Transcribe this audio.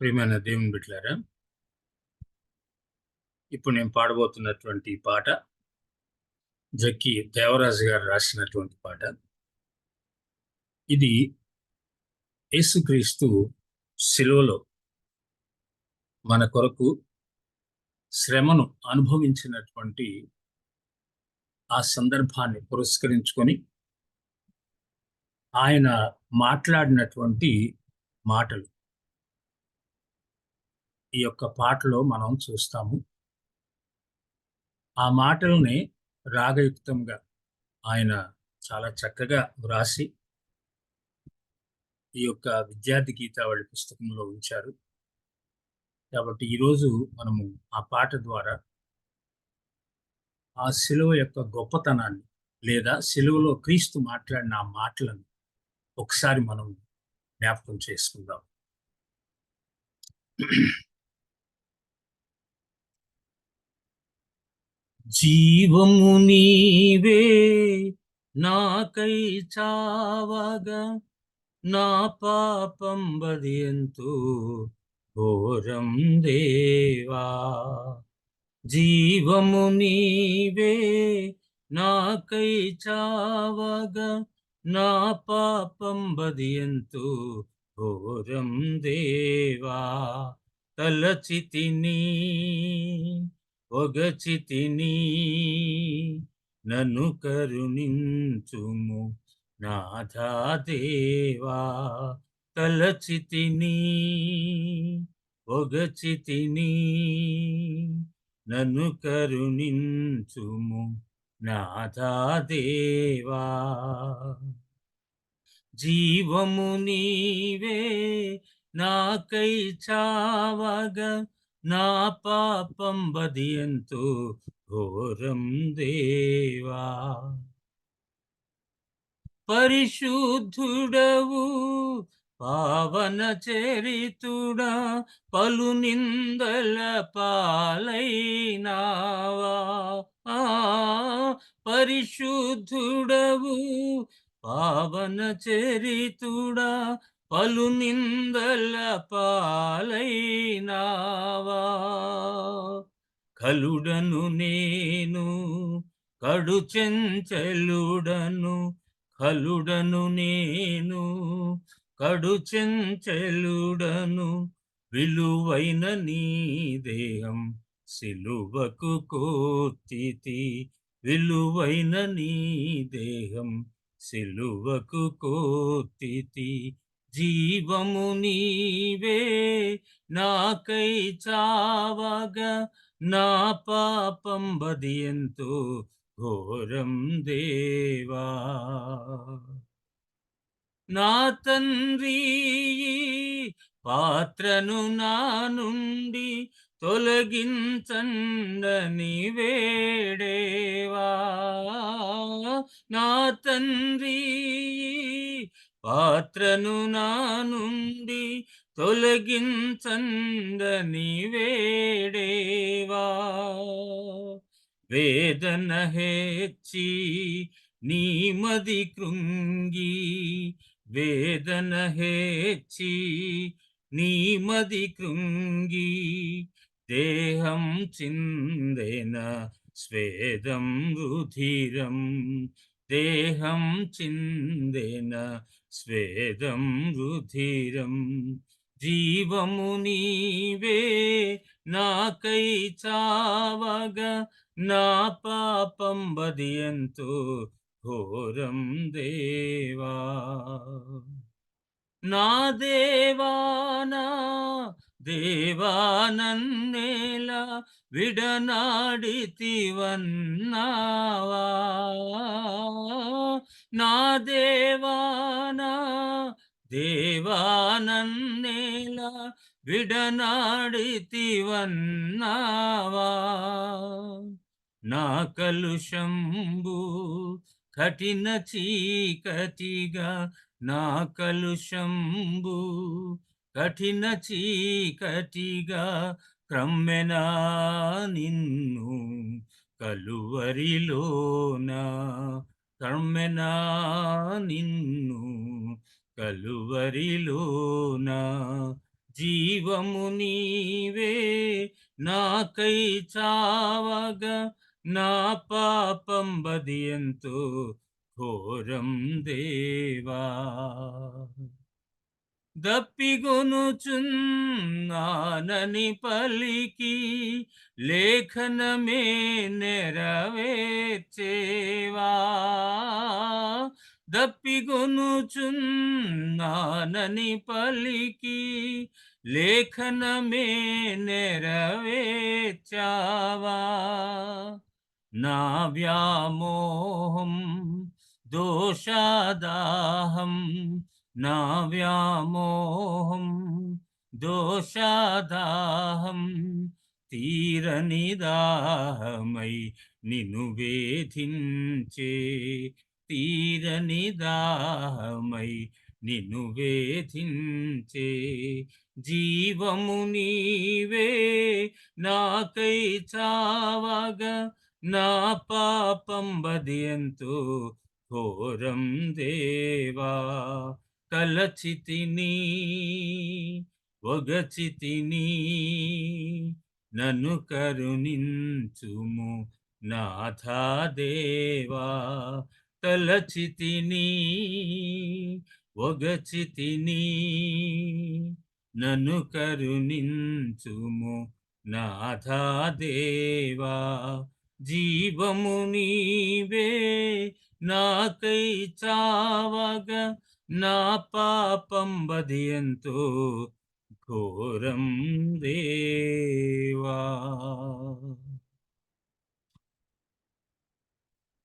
ప్రియమైన దేవుని బిడ్డలారా ఇప్పుడు నేను పాడబోతున్నటువంటి పాట జక్కి దేవరాజు గారు రాసినటువంటి పాట. ఇది యేసుక్రీస్తు శిలువలో మన కొరకు శ్రమను అనుభవించినటువంటి ఆ సందర్భాన్ని పురస్కరించుకొని ఆయన మాట్లాడినటువంటి మాటలు. ఈ యొక్క పాటలో మనం చూస్తాము. ఆ మాటల్ని రాగయుక్తంగా ఆయన చాలా చక్కగా వ్రాసి ఈ యొక్క విద్యార్థి గీతావళి పుస్తకంలో ఉంచారు. కాబట్టి ఈరోజు మనము ఆ పాట ద్వారా ఆ శిలువ యొక్క గొప్పతనాన్ని లేదా శిలువలో క్రీస్తు మాట్లాడిన ఆ మాటలను ఒకసారి మనం జ్ఞాపకం చేసుకుందాం. జీవము నీవే నాకై చావగా నా పాపం బదియంతు ఘోరం దేవా. జీవము నీవే నాకై చావగా నా పాపం బదియంతు ఘోరం దేవా. తలచితిని ఒగచితిని నన్ను కరుణించుము. నాథా దేవా తలచితిని ఒగచితిని నన్ను కరుణించుము. నాథా దేవా జీవము నీవే నాకై చావగా నా పాపం బదియంతు ఘోరం దేవా. పరిశుద్ధుడవు పావన చరితుడా పలు నిందల పాలైనావా. పరిశుద్ధుడవు పావన చరితుడా పలు నిందల పాలైనావా? కలుడను నేను కడు చెంచలుడను కలుడను నేను కడు చెంచలుడను విలువైన నీ దేహం సిలువకు కోతితి విలువైన నీ దేహం సిలువకు కోతితి జీవము నీవే నాకై చావగా నా పాపం బదియంతో ఘోరం దేవా. నా తండ్రి పాత్రను నా నుండి తొలగించండని వేడేవా నా తండ్రి పాత్రను నా నుండి తొలగించందని వేడేవా? వేదన హెచ్చి నీ మది కృంగి వేదన హెచ్చి నీ మది కృంగి దేహం చిందేన స్వేదం రుధిరం దేహం చిందెన స్వేదం రుధిరం. జీవము నీవే నాకై చావగా నా పాపం బది ఘోరం దేవా. నా దేవానా దేవానన్నేలా విడనాడితివన్నావా? నా దేవానా దేవానన్నేలా విడనాడితివన్నావా? నా కలుషంబు కఠిన చీకటిగా నా కలుషంబు కఠిన చీకటిగా క్రమ్మెనా నిన్ను కలువరిలోన? క్రమ్మెనా నిన్ను కలువరిలోన? జీవము నీవే నాకై చావగా నా పాపం బదియంతో ఘోరం దేవా. దప్పిగొనుచున్నానని పలికి లేఖనమే నెరవేర్చేవా? దప్పిగొనుచున్నానని పలికి లేఖనమే నెరవేర్చావా? నా వ్యామోహం దోషాదాహం నా వ్యామోహం దోషాదాహం తీరని దాహమై నిను వేధించే తీరని దాహమై నిన్ను వేధించే జీవము నీవే నాకై చావగా నా పాపం బదియంతో ఘోరం దేవా. కలచితిని ఒగచితిని నన్ను కరుణించుము నాథాదేవా తలచితిని ఒగచితిని నన్ను కరుణించుము నాథాదేవా జీవము నీవే నాకై చావగా నా పాపం బది ఘోరం దేవా.